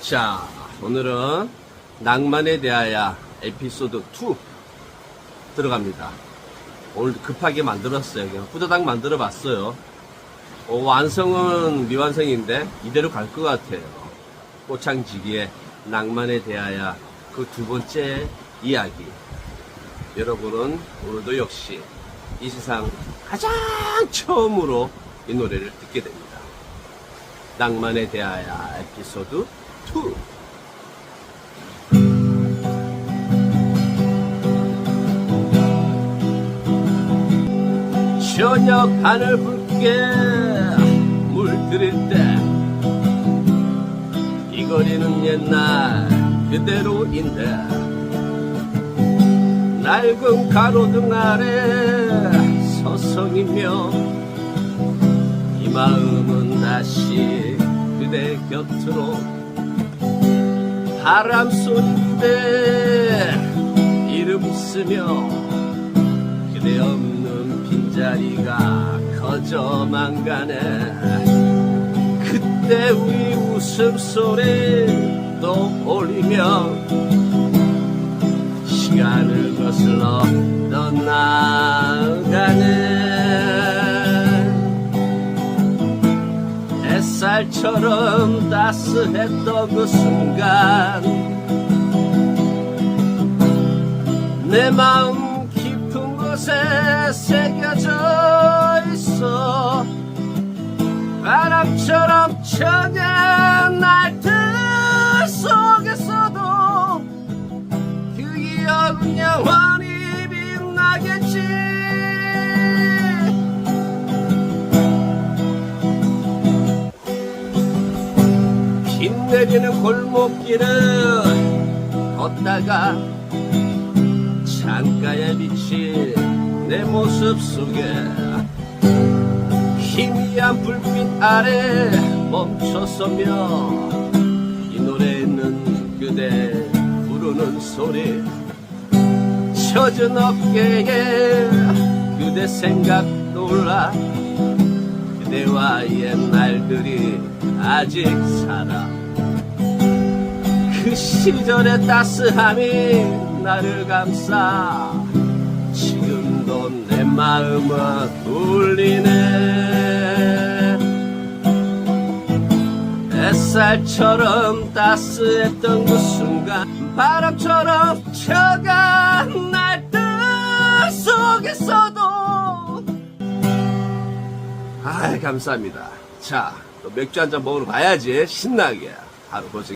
자, 오늘은 낭만에 대하여 에피소드 2 들어갑니다. 오늘 급하게 만들었어요. 그냥 후다닥 만들어 봤어요. 어, 완성은 미완성인데 이대로 갈 것 같아요. 꽃창지기의 낭만에 대하여 그 두 번째 이야기. 여러분은 오늘도 역시 이 세상 가장 처음으로 이 노래를 듣게 됩니다. 낭만에 대하여 에피소드 2. 저녁 하늘 붉게 물들일 때 이 거리는 옛날 그대로인데 낡은 가로등 아래 서성이며 이 마음은 다시 그대 곁으로 바람 소리인데 이름 쓰며 그대 없는 빈자리가 커져만 가네. 그때 우리 웃음소리 떠올리며 시간을 거슬러 떠나 햇살처럼 따스했던 그 순간. 내 마음 깊은 곳에 새겨져 있어. 바람처럼 천연 날 비 내리는 골목길을 걷다가 창가에 비친 내 모습 속에 희미한 불빛 아래 멈춰서며 이 노래는 그대 부르는 소리. 젖은 어깨에 그대 생각 떠올라. 그대와의 날들이 아직 살아. 그 시절의 따스함이 나를 감싸 지금도 내 마음은 울리네. 햇살처럼 따스했던 그 순간 바람처럼 쳐간 날들 속에서도. 아 감사합니다. 자 또 맥주 한 잔 먹으러 가야지 신나게. 하루 보시